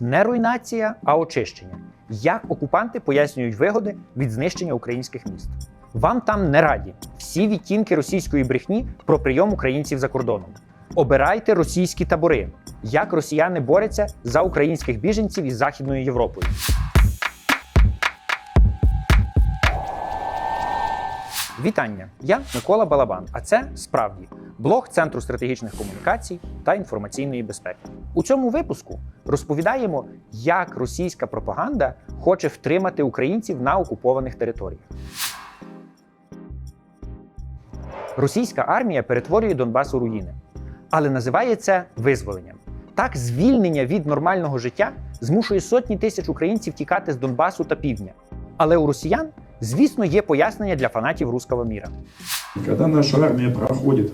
Не руйнація, а очищення. Як окупанти пояснюють вигоди від знищення українських міст. Вам там не раді всі відтінки російської брехні про прийом українців за кордоном. Обирайте російські табори, як росіяни борються за українських біженців із Західною Європою. Вітання! Я Микола Балабан. А це справді блог Центру стратегічних комунікацій та інформаційної безпеки. У цьому випуску розповідаємо, як російська пропаганда хоче втримати українців на окупованих територіях. Російська армія перетворює Донбас у руїни, але називає це визволенням. Так, звільнення від нормального життя змушує сотні тисяч українців тікати з Донбасу та півдня. Але у росіян, звісно, є пояснення для фанатів руского міра. Когда наша армия проходит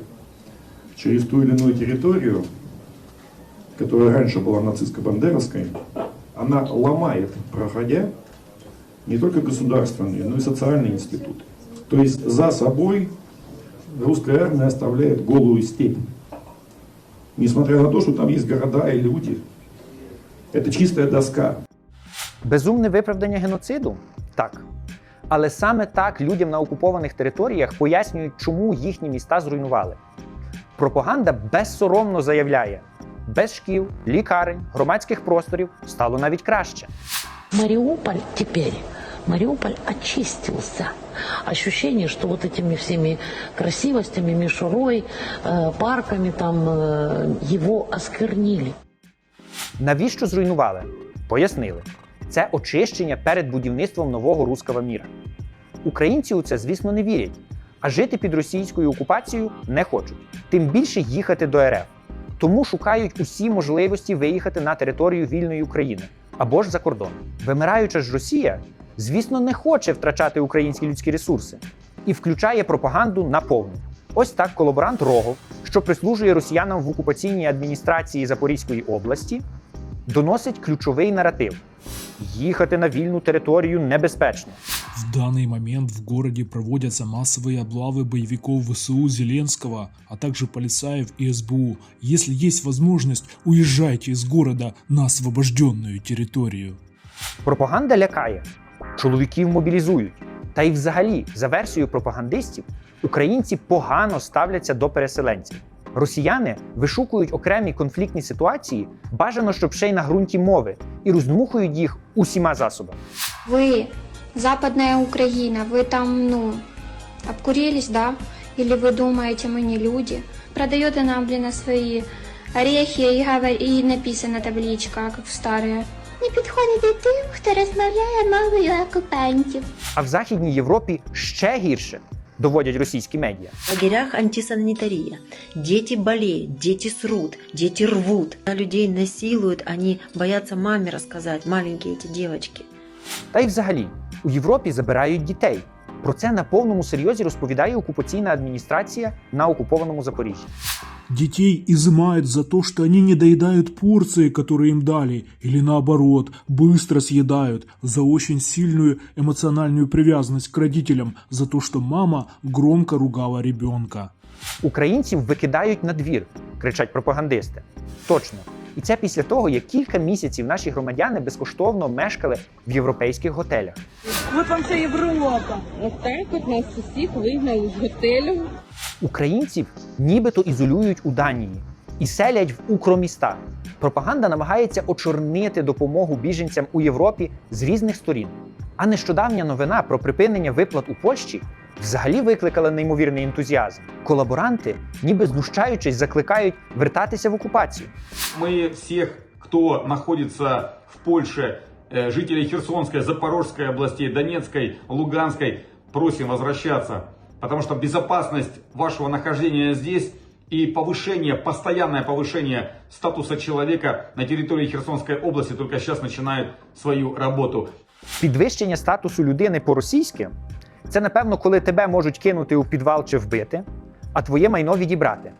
через ту или иную территорию, которая раньше была нацистско-бандеровской, она ломает, проходя, не только государственные, но и социальные институты. То есть за собой русская армия оставляет голую степь. Несмотря на то, что там есть города и люди. Это чистая доска. Безумне виправдання геноциду? Так. Але саме так людям на окупованих територіях пояснюють, чому їхні міста зруйнували. Пропаганда безсоромно заявляє: без шкіл, лікарень, громадських просторів стало навіть краще. Мариуполь теперь, Мариуполь очистился. Ощущение, что вот этими всеми красивостями, мишурой, э, парками там э, его осквернили. Навіщо зруйнували? Пояснили. Це очищення перед будівництвом нового руского міра. Українці у це, звісно, не вірять, а жити під російською окупацією не хочуть, тим більше їхати до РФ. Тому шукають усі можливості виїхати на територію вільної України або ж за кордон. Вимираюча ж Росія, звісно, не хоче втрачати українські людські ресурси і включає пропаганду наповну. Ось так колаборант Рогов, що прислужує росіянам в окупаційній адміністрації Запорізької області, доносить ключовий наратив: їхати на вільну територію небезпечно. В данный момент в городе проводятся массовые облавы боевиков ВСУ Зеленского, а также полицаев и СБУ. Если есть возможность, уезжайте из города на освобожденную территорию. Пропаганда лякає, чоловіків мобілізують. Та й взагалі, за версією пропагандистів, українці погано ставляться до переселенців. Росіяни вишукують окремі конфліктні ситуації, бажано, щоб ще й на ґрунті мови, і роздмухують їх усіма засобами. Вы, Западная Украина, вы там, ну, обкурились, да? Или вы думаете, мы не люди? Продаете нам, блин, свои орехи и, говор... и написана табличка, как в старые. Не підходите тим, хто розмовляє мовою окупантів. А в Західній Європі ще гірше доводять російські медіа. В лагерях антисанитария. Діти болеют, діти срут, діти рвут. Людей насилують, вони бояться мамі розказати, маленькі ці дівчатки. Та й взагалі у Європі забирають дітей. Про це на повному серйозі розповідає окупаційна адміністрація на окупованому Запоріжжі. Детей изымают за то, что они не доедают порции, которые им дали, или наоборот, быстро съедают за очень сильную эмоциональную привязанность к родителям, за то, что мама громко ругала ребенка. Українців викидають на двір, кричать пропагандисти. Точно. І це після того, як кілька місяців наші громадяни безкоштовно мешкали в європейських готелях. От вам вся Європа. От так от нас усіх вигнали з готелю. Українців нібито ізолюють у Данії і селять в укроміста. Пропаганда намагається очорнити допомогу біженцям у Європі з різних сторін. А нещодавня новина про припинення виплат у Польщі взагалі викликала неймовірний ентузіазм. Колаборанти, ніби знущаючись, закликають вертатися в окупацію. Мы всех, кто находится в Польше, э, жителей Херсонской, Запорожской областей, Донецкой, Луганской, просим возвращаться. Потому что безопасность вашего нахождения здесь и повышение, постоянное повышение статуса человека на территории Херсонской области только сейчас начинают свою работу. Підвищення статусу людини по-російськи це, напевно, коли тебе можуть кинути у підвал чи вбити, а твоє майно відібрати.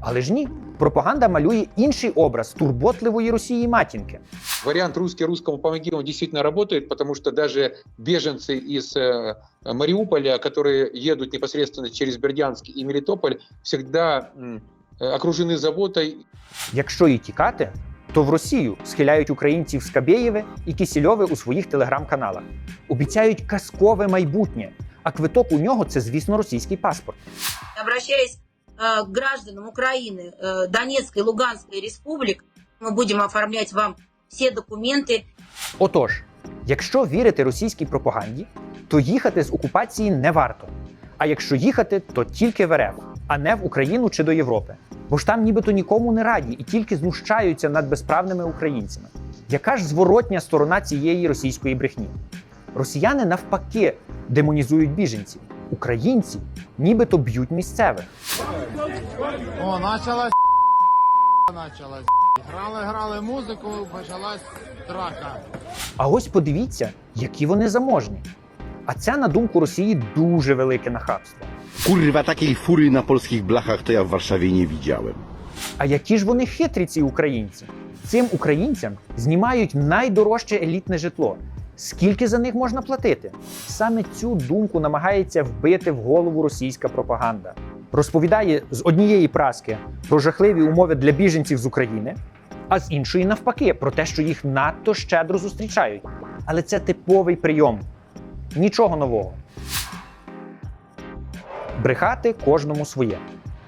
Але ж ні, пропаганда малює інший образ турботливої Росії матінки. Вариант русский русскому помоги, он действительно работает, потому что даже беженцы из э, Мариуполя, которые едут непосредственно через Бердянск и Мелитополь, всегда м, э, окружены заботой Якщо і тікати, то в Росію схиляють українців Скабєєве і Кісільове у своїх телеграм-каналах. Обіцяють казкове майбутнє, а квиток у нього це, звісно, російський паспорт. Обращаясь э, к гражданам Украины, э, Донецкой и Луганской республик, мы будем оформлять вам все документы Отож, якщо вірити російській пропаганді, то їхати з окупації не варто. А якщо їхати, то тільки в РФ, а не в Україну чи до Європи. Бо ж там нібито нікому не раді і тільки знущаються над безправними українцями. Яка ж зворотня сторона цієї російської брехні? Росіяни навпаки демонізують біженців. Українці нібито б'ють місцевих. О, началась началась. Грали, грали музику, почалась драка. А ось подивіться, які вони заможні. А це, на думку Росії, дуже велике нахабство. Kurwa, takiej fury na polskich blachach to ja w Warszawie nie widziałem. А які ж вони хитрі, ці українці? Цим українцям знімають найдорожче елітне житло. Скільки за них можна платити? Саме цю думку намагається вбити в голову російська пропаганда. Розповідає з однієї праски про жахливі умови для біженців з України, а з іншої навпаки про те, що їх надто щедро зустрічають. Але це типовий прийом. Нічого нового. Брехати кожному своє.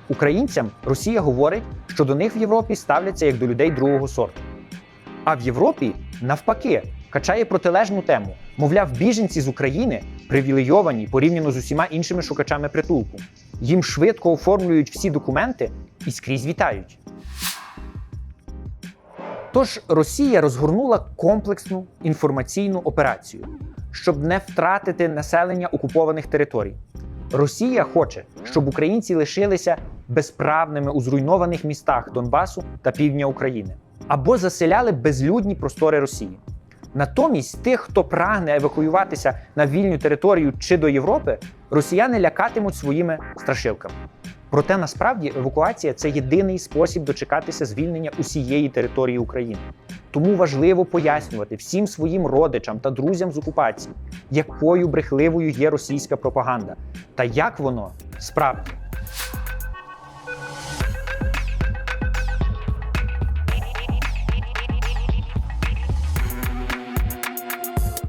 Українцям Росія говорить, що до них в Європі ставляться як до людей другого сорту. А в Європі, навпаки, качає протилежну тему. Мовляв, біженці з України привілейовані порівняно з усіма іншими шукачами притулку. Їм швидко оформлюють всі документи і скрізь вітають. Тож Росія розгорнула комплексну інформаційну операцію, щоб не втратити населення окупованих територій. Росія хоче, щоб українці лишилися безправними у зруйнованих містах Донбасу та півдня України або заселяли безлюдні простори Росії. Натомість тих, хто прагне евакуюватися на вільну територію чи до Європи, росіяни лякатимуть своїми страшилками. Проте насправді евакуація це єдиний спосіб дочекатися звільнення усієї території України. Тому важливо пояснювати всім своїм родичам та друзям з окупації, якою брехливою є російська пропаганда, та як воно справді.